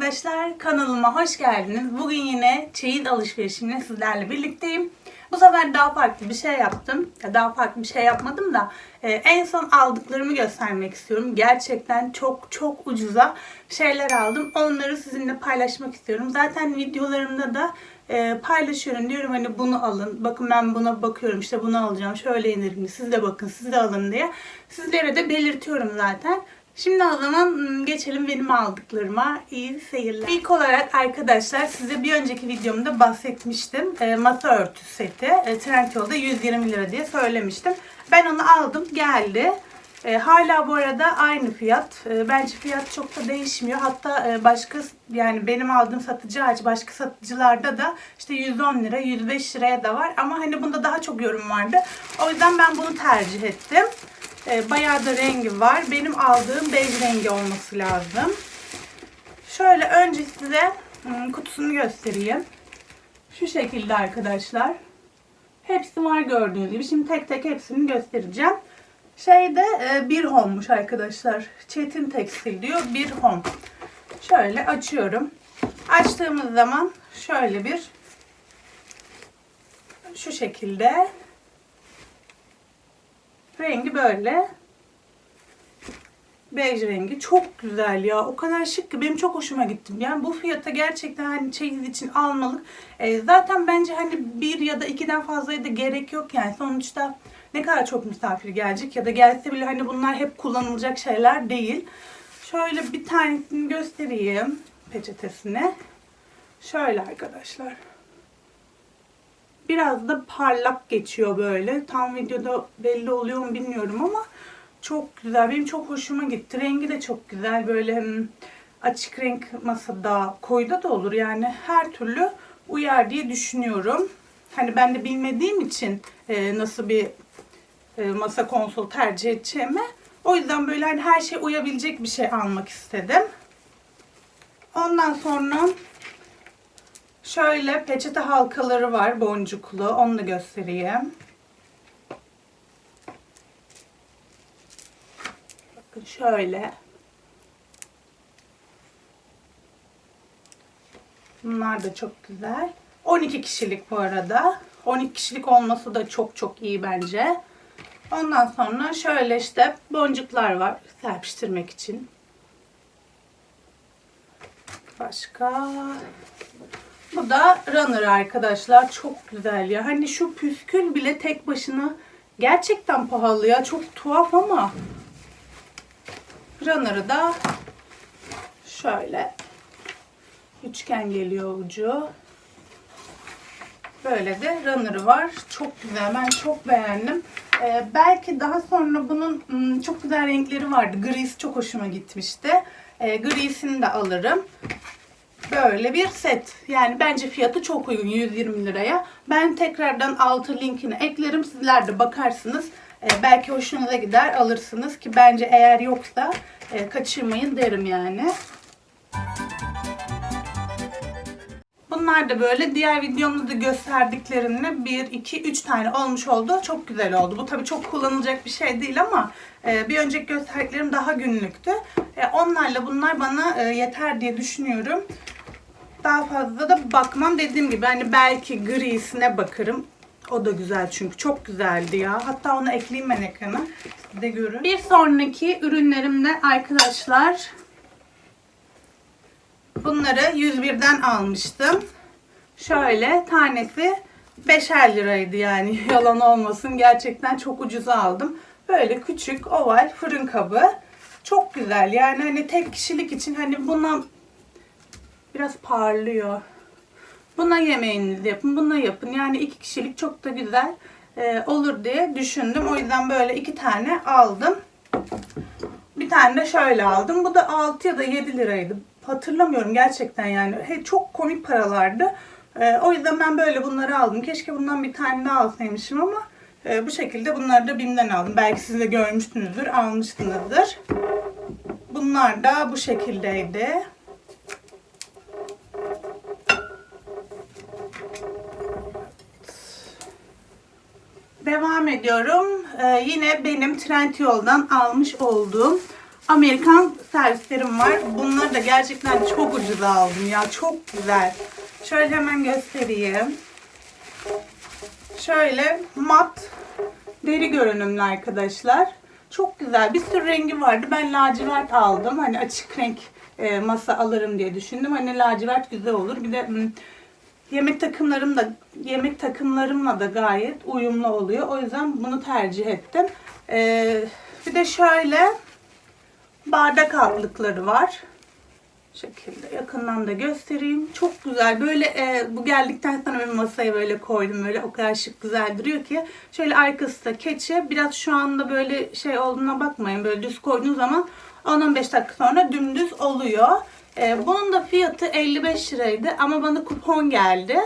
arkadaşlar kanalıma hoş geldiniz. Bugün yine çeyiz alışverişimle sizlerle birlikteyim. Bu sefer daha farklı bir şey yaptım. Ya daha farklı bir şey yapmadım da e, en son aldıklarımı göstermek istiyorum. Gerçekten çok çok ucuza şeyler aldım. Onları sizinle paylaşmak istiyorum. Zaten videolarımda da e, paylaşıyorum. Diyorum hani bunu alın. Bakın ben buna bakıyorum. işte bunu alacağım. Şöyle indirimli. Siz de bakın. Siz de alın diye. Sizlere de belirtiyorum zaten. Şimdi o zaman geçelim benim aldıklarıma. İyi seyirler. İlk olarak arkadaşlar size bir önceki videomda bahsetmiştim. E, masa örtüsü seti. E, Trendyol'da 120 lira diye söylemiştim. Ben onu aldım. Geldi. E, hala bu arada aynı fiyat. E, bence fiyat çok da değişmiyor. Hatta e, başka yani benim aldığım satıcı hariç başka satıcılarda da işte 110 lira, 105 liraya da var. Ama hani bunda daha çok yorum vardı. O yüzden ben bunu tercih ettim. E, bayağı da rengi var. Benim aldığım bej rengi olması lazım. Şöyle önce size hmm, kutusunu göstereyim. Şu şekilde arkadaşlar. Hepsi var gördüğünüz gibi. Şimdi tek tek hepsini göstereceğim. Şeyde e, bir hommuş arkadaşlar. Çetin tekstil diyor. Bir home. Şöyle açıyorum. Açtığımız zaman şöyle bir şu şekilde rengi böyle bej rengi çok güzel ya. O kadar şık ki benim çok hoşuma gitti. Yani bu fiyata gerçekten hani çeyiz için almalık. E, zaten bence hani bir ya da ikiden fazlaya da gerek yok yani. Sonuçta ne kadar çok misafir gelecek ya da gelse bile hani bunlar hep kullanılacak şeyler değil. Şöyle bir tanesini göstereyim peçetesini. Şöyle arkadaşlar. Biraz da parlak geçiyor böyle. Tam videoda belli oluyor mu bilmiyorum ama çok güzel. Benim çok hoşuma gitti. Rengi de çok güzel. Böyle hmm, açık renk masada, koyuda da olur. Yani her türlü uyar diye düşünüyorum. Hani ben de bilmediğim için e, nasıl bir e, masa konsol tercih edeceğimi. O yüzden böyle hani her şey uyabilecek bir şey almak istedim. Ondan sonra şöyle peçete halkaları var boncuklu. Onu da göstereyim. Bakın şöyle. Bunlar da çok güzel. 12 kişilik bu arada. 12 kişilik olması da çok çok iyi bence. Ondan sonra şöyle işte boncuklar var serpiştirmek için. Başka bu da runner arkadaşlar. Çok güzel ya. Hani şu püskül bile tek başına gerçekten pahalı ya. Çok tuhaf ama runner'ı da şöyle üçgen geliyor ucu. Böyle de runner'ı var. Çok güzel. Ben çok beğendim. Ee, belki daha sonra bunun hmm, çok güzel renkleri vardı. Grisi çok hoşuma gitmişti. Ee, grisini de alırım. Böyle bir set. Yani bence fiyatı çok uygun 120 liraya. Ben tekrardan altı linkini eklerim. Sizler de bakarsınız. Ee, belki hoşunuza gider alırsınız ki bence eğer yoksa e, kaçırmayın derim yani. Bunlar da böyle diğer videomda da gösterdiklerimle 1, 2, 3 tane olmuş oldu. Çok güzel oldu. Bu tabii çok kullanılacak bir şey değil ama e, bir önceki gösterdiklerim daha günlüktü. E, onlarla bunlar bana e, yeter diye düşünüyorum. Daha fazla da bakmam. Dediğim gibi hani belki grisine bakarım. O da güzel çünkü çok güzeldi ya. Hatta onu ekleyeyim ben ekrana. Siz de görün. Bir sonraki ürünlerimde arkadaşlar Bunları 101'den almıştım. Şöyle tanesi 5'er liraydı yani yalan olmasın. Gerçekten çok ucuza aldım. Böyle küçük oval fırın kabı. Çok güzel yani hani tek kişilik için hani buna biraz parlıyor. Buna yemeğinizi yapın, buna yapın. Yani iki kişilik çok da güzel e, olur diye düşündüm. O yüzden böyle iki tane aldım. Bir tane de şöyle aldım. Bu da 6 ya da 7 liraydı hatırlamıyorum gerçekten yani. He, çok komik paralardı. E, o yüzden ben böyle bunları aldım. Keşke bundan bir tane daha alsaymışım ama e, bu şekilde bunları da BİM'den aldım. Belki siz de görmüşsünüzdür, almışsınızdır. Bunlar da bu şekildeydi. Devam ediyorum. Ee, yine benim Trendyol'dan almış olduğum Amerikan servislerim var. Bunları da gerçekten çok ucuza aldım ya. Çok güzel. Şöyle hemen göstereyim. Şöyle mat deri görünümlü arkadaşlar. Çok güzel. Bir sürü rengi vardı. Ben lacivert aldım. Hani açık renk e, masa alırım diye düşündüm. Hani lacivert güzel olur. Bir de hmm, yemek takımlarım da yemek takımlarımla da gayet uyumlu oluyor. O yüzden bunu tercih ettim. E, bir de şöyle bardak altlıkları var. Şekilde yakından da göstereyim. Çok güzel. Böyle e, bu geldikten sonra bir masaya böyle koydum. Böyle o kadar şık güzel duruyor ki. Şöyle arkası da keçe. Biraz şu anda böyle şey olduğuna bakmayın. Böyle düz koyduğunuz zaman 10-15 dakika sonra dümdüz oluyor. E, bunun da fiyatı 55 liraydı ama bana kupon geldi.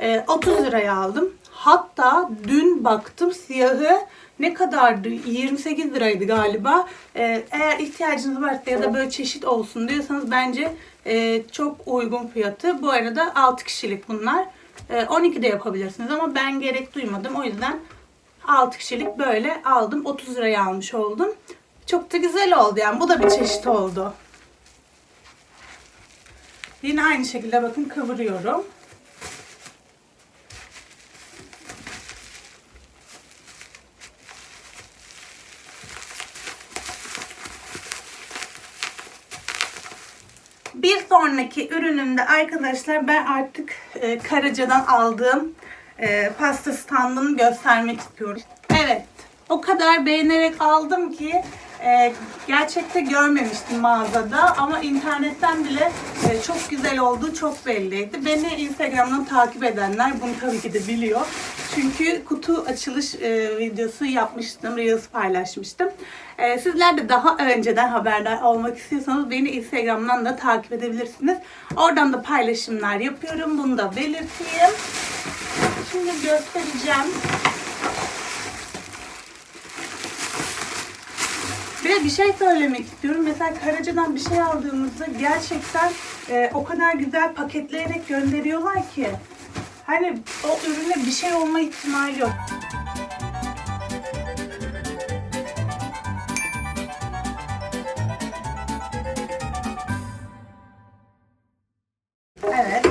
E, 30 liraya aldım. Hatta dün baktım siyahı ne kadardı? 28 liraydı galiba. Ee, eğer ihtiyacınız varsa ya da böyle çeşit olsun diyorsanız bence e, çok uygun fiyatı. Bu arada 6 kişilik bunlar. E, 12 de yapabilirsiniz ama ben gerek duymadım. O yüzden 6 kişilik böyle aldım. 30 liraya almış oldum. Çok da güzel oldu yani. Bu da bir çeşit oldu. Yine aynı şekilde bakın kıvırıyorum. Bir sonraki ürünümde arkadaşlar ben artık e, Karaca'dan aldığım e, pasta standını göstermek istiyorum. Evet o kadar beğenerek aldım ki e, gerçekte görmemiştim mağazada ama internetten bile e, çok güzel olduğu çok belliydi. Beni Instagram'dan takip edenler bunu tabii ki de biliyor. Çünkü kutu açılış e, videosu yapmıştım, Reels paylaşmıştım. E, sizler de daha önceden haberdar olmak istiyorsanız beni Instagram'dan da takip edebilirsiniz. Oradan da paylaşımlar yapıyorum. Bunu da belirteyim. Şimdi göstereceğim. De bir şey söylemek istiyorum. Mesela Karaca'dan bir şey aldığımızda gerçekten e, o kadar güzel paketleyerek gönderiyorlar ki. Hani o ürüne bir şey olma ihtimali yok. Evet.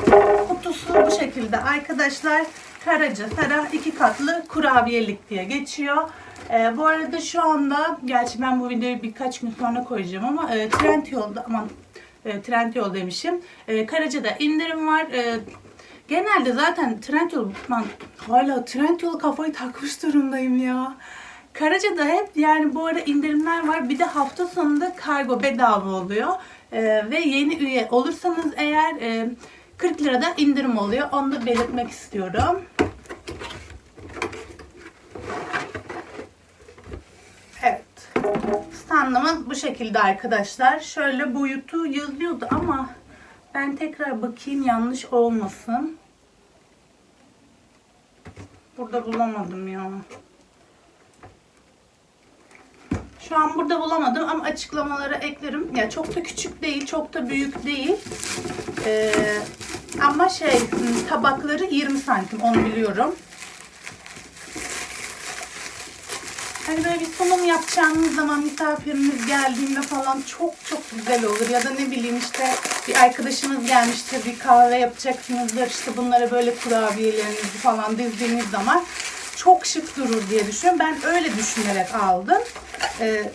Kutusu bu şekilde arkadaşlar. Karaca Sarah iki katlı kurabiyelik diye geçiyor. Ee, bu arada şu anda, gerçi ben bu videoyu birkaç gün sonra koyacağım ama e, Trendyol'da, aman e, Trendyol demişim. E, Karaca'da indirim var. E, genelde zaten Trendyol, ben hala Trendyol kafayı takmış durumdayım ya. Karaca'da hep yani bu arada indirimler var. Bir de hafta sonunda kargo bedava oluyor. Ee, ve yeni üye olursanız eğer e, 40 lirada indirim oluyor. Onu da belirtmek istiyorum. Evet. Standımız bu şekilde arkadaşlar. Şöyle boyutu yazıyordu ama ben tekrar bakayım yanlış olmasın. Burada bulamadım ya. Şu an burada bulamadım ama açıklamalara eklerim. Ya çok da küçük değil, çok da büyük değil. Ee, ama şey tabakları 20 santim onu biliyorum. Hani böyle bir sunum yapacağımız zaman misafirimiz geldiğinde falan çok çok güzel olur. Ya da ne bileyim işte bir arkadaşınız gelmiştir bir kahve yapacaksınızdır. işte bunlara böyle kurabiyelerinizi falan dizdiğiniz zaman çok şık durur diye düşünüyorum. Ben öyle düşünerek aldım. Ee,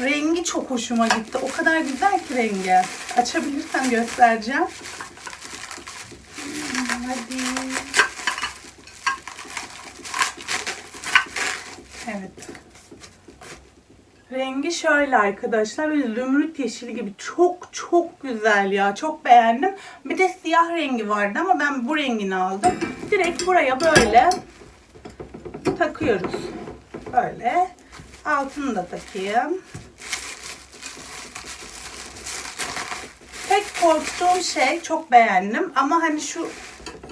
rengi çok hoşuma gitti. O kadar güzel ki rengi. Açabilirsem göstereceğim. Hadi. Evet. Rengi şöyle arkadaşlar. Böyle zümrüt yeşili gibi çok çok güzel ya. Çok beğendim. Bir de siyah rengi vardı ama ben bu rengini aldım. Direkt buraya böyle takıyoruz. Böyle. Altını da takayım. Tek korktuğum şey çok beğendim ama hani şu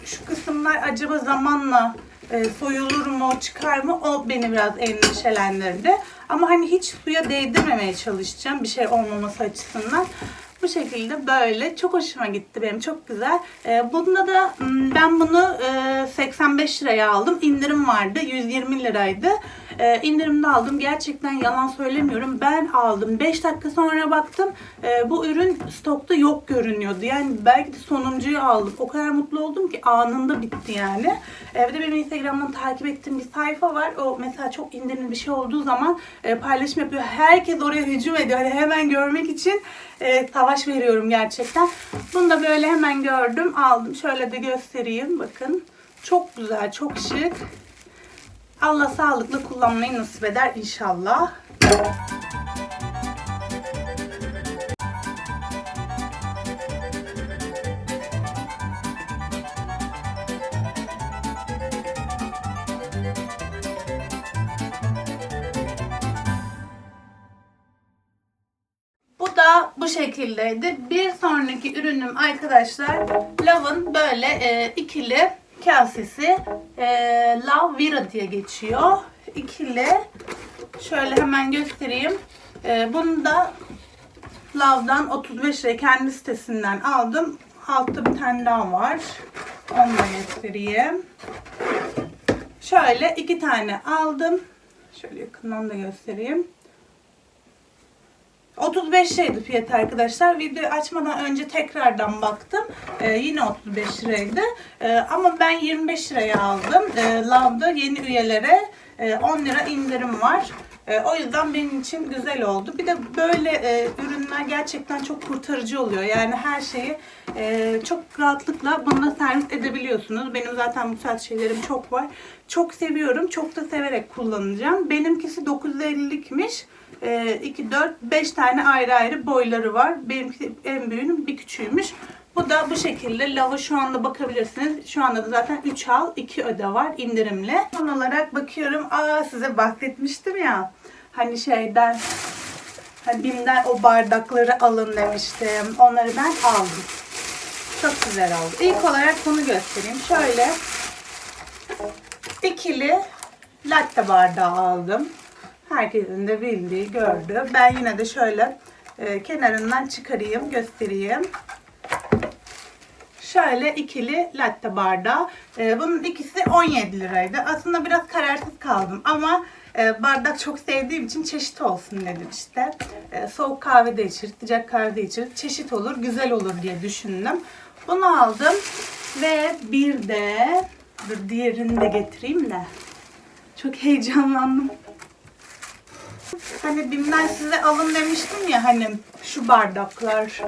şu kısımlar acaba zamanla e, soyulur mu, çıkar mı o beni biraz endişelendirdi. Ama hani hiç suya değdirmemeye çalışacağım bir şey olmaması açısından. Bu şekilde böyle çok hoşuma gitti benim çok güzel. E, bunda da ben bunu e, 85 liraya aldım. İndirim vardı 120 liraydı. E, indirimde aldım. Gerçekten yalan söylemiyorum. Ben aldım. 5 dakika sonra baktım. e, bu ürün stokta yok görünüyordu. Yani belki de sonuncuyu aldım. O kadar mutlu oldum ki anında bitti yani. E, bir de benim Instagram'dan takip ettiğim bir sayfa var. O mesela çok indirimli bir şey olduğu zaman e, paylaşım yapıyor. Herkes oraya hücum ediyor. Hani hemen görmek için e, savaş veriyorum gerçekten. Bunu da böyle hemen gördüm. Aldım. Şöyle de göstereyim. Bakın. Çok güzel, çok şık. Allah sağlıklı kullanmayı nasip eder inşallah. Da bu şekildeydi. Bir sonraki ürünüm arkadaşlar Love'ın böyle e, ikili kasesi e, Love Vera diye geçiyor. İkili. Şöyle hemen göstereyim. E, bunu da Love'dan 35 liraya kendi sitesinden aldım. Altta bir tane daha var. Onu da göstereyim. Şöyle iki tane aldım. Şöyle yakından da göstereyim. 35 liraydı fiyatı arkadaşlar. Videoyu açmadan önce tekrardan baktım. Ee, yine 35 liraydı. Ee, ama ben 25 liraya aldım. Ee, Love'da yeni üyelere e, 10 lira indirim var. E, o yüzden benim için güzel oldu. Bir de böyle e, ürünler gerçekten çok kurtarıcı oluyor. Yani her şeyi e, çok rahatlıkla bununla servis edebiliyorsunuz. Benim zaten bu tarz şeylerim çok var. Çok seviyorum. Çok da severek kullanacağım. Benimkisi 950'likmiş. 2, 4, 5 tane ayrı ayrı boyları var. Benimki en büyüğünün bir küçüğüymüş. Bu da bu şekilde. Lava şu anda bakabilirsiniz. Şu anda da zaten 3 al 2 öde var indirimli. Son olarak bakıyorum. Aa size bahsetmiştim ya. Hani şeyden hani BİM'den o bardakları alın demiştim. Onları ben aldım. Çok güzel oldu. İlk olarak bunu göstereyim. Şöyle ikili latte bardağı aldım. Herkesin de bildiği, gördü. Ben yine de şöyle e, kenarından çıkarayım, göstereyim. Şöyle ikili latte bardağı. E, bunun ikisi 17 liraydı. Aslında biraz kararsız kaldım ama e, bardak çok sevdiğim için çeşit olsun dedim işte. E, soğuk kahve de içir, sıcak kahve de içir. Çeşit olur, güzel olur diye düşündüm. Bunu aldım ve bir de dur diğerini de getireyim de. Çok heyecanlandım. Hani BİM'den size alın demiştim ya hani şu bardaklar.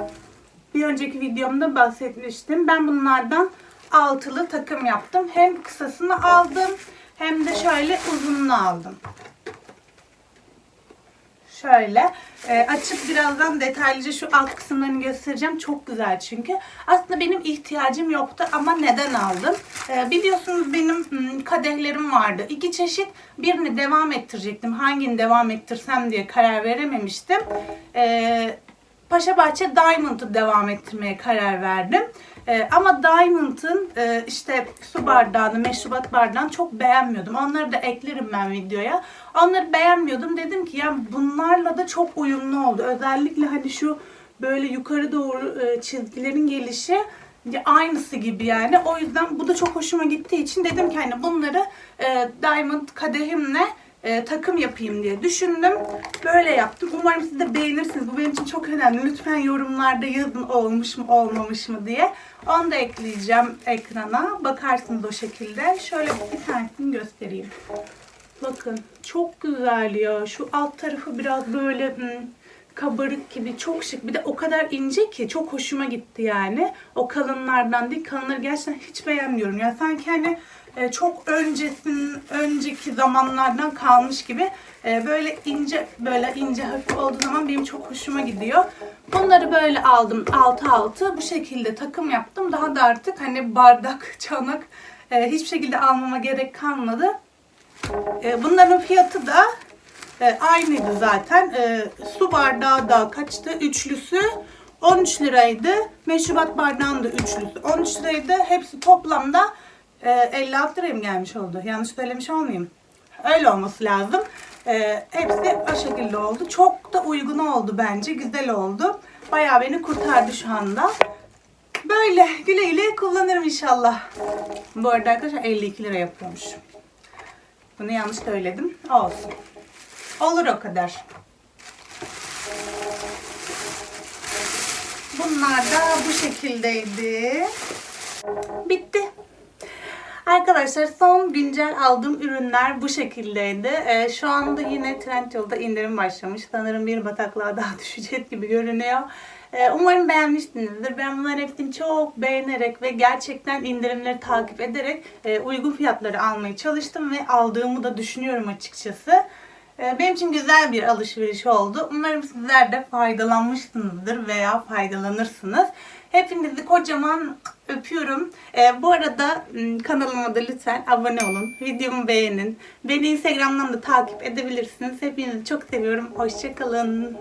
Bir önceki videomda bahsetmiştim. Ben bunlardan altılı takım yaptım. Hem kısasını aldım hem de şöyle uzununu aldım. Şöyle e, açıp birazdan detaylıca şu alt kısımlarını göstereceğim. Çok güzel çünkü. Aslında benim ihtiyacım yoktu ama neden aldım? E, biliyorsunuz benim hmm, kadehlerim vardı. İki çeşit. Birini devam ettirecektim. Hangini devam ettirsem diye karar verememiştim. E, Paşa Bahçe Diamond'ı devam ettirmeye karar verdim. Ee, ama Diamond'ın e, işte su bardağını, meşrubat bardağını çok beğenmiyordum. Onları da eklerim ben videoya. Onları beğenmiyordum. Dedim ki ya bunlarla da çok uyumlu oldu. Özellikle hani şu böyle yukarı doğru e, çizgilerin gelişi aynısı gibi yani. O yüzden bu da çok hoşuma gittiği için dedim ki hani bunları e, Diamond kadehimle e, takım yapayım diye düşündüm. Böyle yaptım. Umarım siz de beğenirsiniz. Bu benim için çok önemli. Lütfen yorumlarda yazın olmuş mu olmamış mı diye. Onu da ekleyeceğim ekrana. Bakarsınız o şekilde. Şöyle bir tanesini göstereyim. Bakın çok güzel ya. Şu alt tarafı biraz böyle hmm, kabarık gibi çok şık. Bir de o kadar ince ki çok hoşuma gitti yani. O kalınlardan değil. Kalınları gerçekten hiç beğenmiyorum. Ya sanki hani e, çok öncesin önceki zamanlardan kalmış gibi e, böyle ince böyle ince hafif olduğu zaman benim çok hoşuma gidiyor. Bunları böyle aldım altı altı bu şekilde takım yaptım. Daha da artık hani bardak, çanak e, hiçbir şekilde almama gerek kalmadı. Bunların fiyatı da aynıydı zaten. Su bardağı da kaçtı? Üçlüsü 13 liraydı. Meşrubat bardağının da üçlüsü 13 liraydı. Hepsi toplamda e, 56 liraya mı gelmiş oldu? Yanlış söylemiş olmayayım. Öyle olması lazım. E, hepsi o şekilde oldu. Çok da uygun oldu bence. Güzel oldu. Bayağı beni kurtardı şu anda. Böyle güle güle kullanırım inşallah. Bu arada arkadaşlar 52 lira yapıyormuş. Bunu yanlış söyledim. Olsun. Olur o kadar. Bunlar da bu şekildeydi. Bitti. Arkadaşlar son güncel aldığım ürünler bu şekildeydi. Ee, şu anda yine Trendyol'da indirim başlamış. Sanırım bir bataklığa daha düşecek gibi görünüyor. Ee, umarım beğenmişsinizdir. Ben bunların hepsini çok beğenerek ve gerçekten indirimleri takip ederek e, uygun fiyatları almaya çalıştım ve aldığımı da düşünüyorum açıkçası. Ee, Benim için güzel bir alışveriş oldu. Umarım sizler de faydalanmışsınızdır veya faydalanırsınız. Hepinizi kocaman öpüyorum. Ee, bu arada kanalıma da lütfen abone olun. Videomu beğenin. Beni Instagram'dan da takip edebilirsiniz. Hepinizi çok seviyorum. Hoşçakalın.